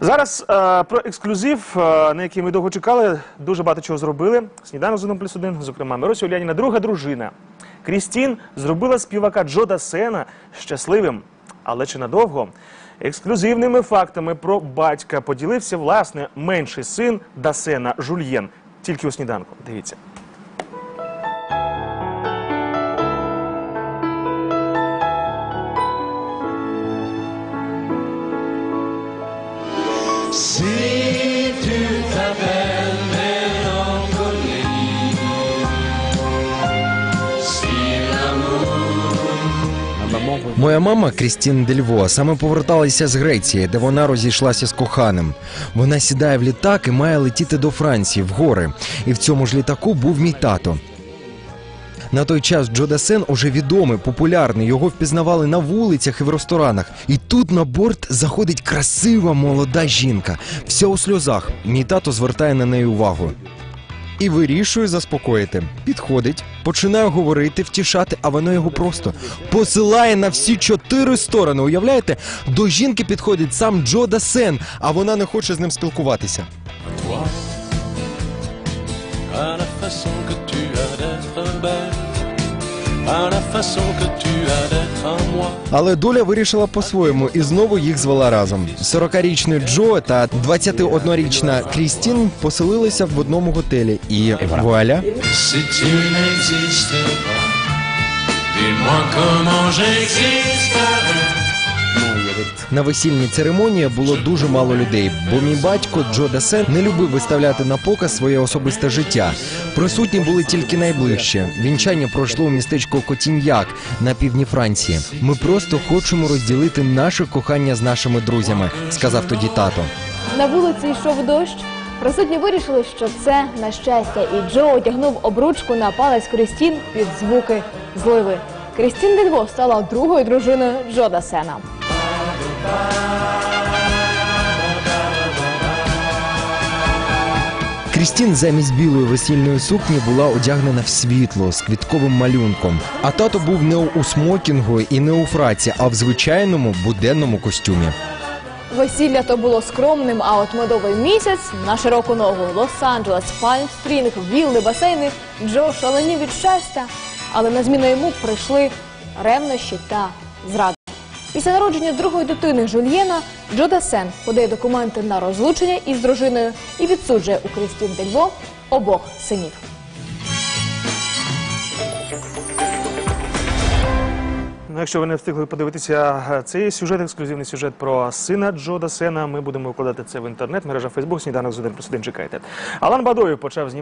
Зараз е, про ексклюзив, е, на який ми довго чекали, дуже багато чого зробили. Сніданок з 1 плюс 1, зокрема, Мирося Уляніна, друга дружина. Крістін зробила співака Джо Дасена щасливим, але чи надовго? Ексклюзивними фактами про батька поділився власне менший син Дасена Жульєн. Тільки у сніданку. Дивіться. Si tu t'appelles Mélancolie, si Моя мама Крістін Дельво саме поверталася з Греції, де вона розійшлася з коханим. Вона сідає в літак і має летіти до Франції в гори. І в цьому ж літаку був мій тато. На той час Джо Дасен уже відомий, популярний. Його впізнавали на вулицях і в ресторанах. І тут на борт заходить красива молода жінка. Вся у сльозах. Мій тато звертає на неї увагу. І вирішує заспокоїти. Підходить, починає говорити, втішати, а вона його просто посилає на всі чотири сторони. Уявляєте, до жінки підходить сам Джо Дасен, а вона не хоче з ним спілкуватися. à la façon que tu Але доля вирішила по-своєму і знову їх звела разом. 40-річний Джо та 21-річна Крістін поселилися в одному готелі. І вуаля, dis-moi comment. На весільній церемонії було дуже мало людей, бо мій батько Джо Дасен не любив виставляти на показ своє особисте життя. Присутні були тільки найближчі. Вінчання пройшло у містечко Котіньяк на півдні Франції. Ми просто хочемо розділити наше кохання з нашими друзями, сказав тоді тато. На вулиці йшов дощ. Присутні вирішили, що це на щастя, і Джо одягнув обручку на палець Крістін під звуки зливи. Крістін Дельво стала другою дружиною Джо Дасена. Крістін замість білої весільної сукні була одягнена в світло з квітковим малюнком. А тато був не у смокінгу і не у фраці, а в звичайному буденному костюмі. Весілля то було скромним, а от медовий місяць на широку ногу Лос-Анджелес, Пальм-Спрінг, вілли, басейни. Джо шаленів від щастя, але на зміну йому прийшли ревнощі та зрада. Після народження другої дитини Жульєна Джо Дасен подає документи на розлучення із дружиною і відсуджує у Крістін Дельво обох синів. Ну, якщо ви не встигли подивитися е, цей сюжет, ексклюзивний сюжет про сина Джо Дасена, ми будемо викладати це в інтернет. Мережа Фейсбук, сніданок з 1 плюс 1, чекайте. Алан Бадоєв почав знімати.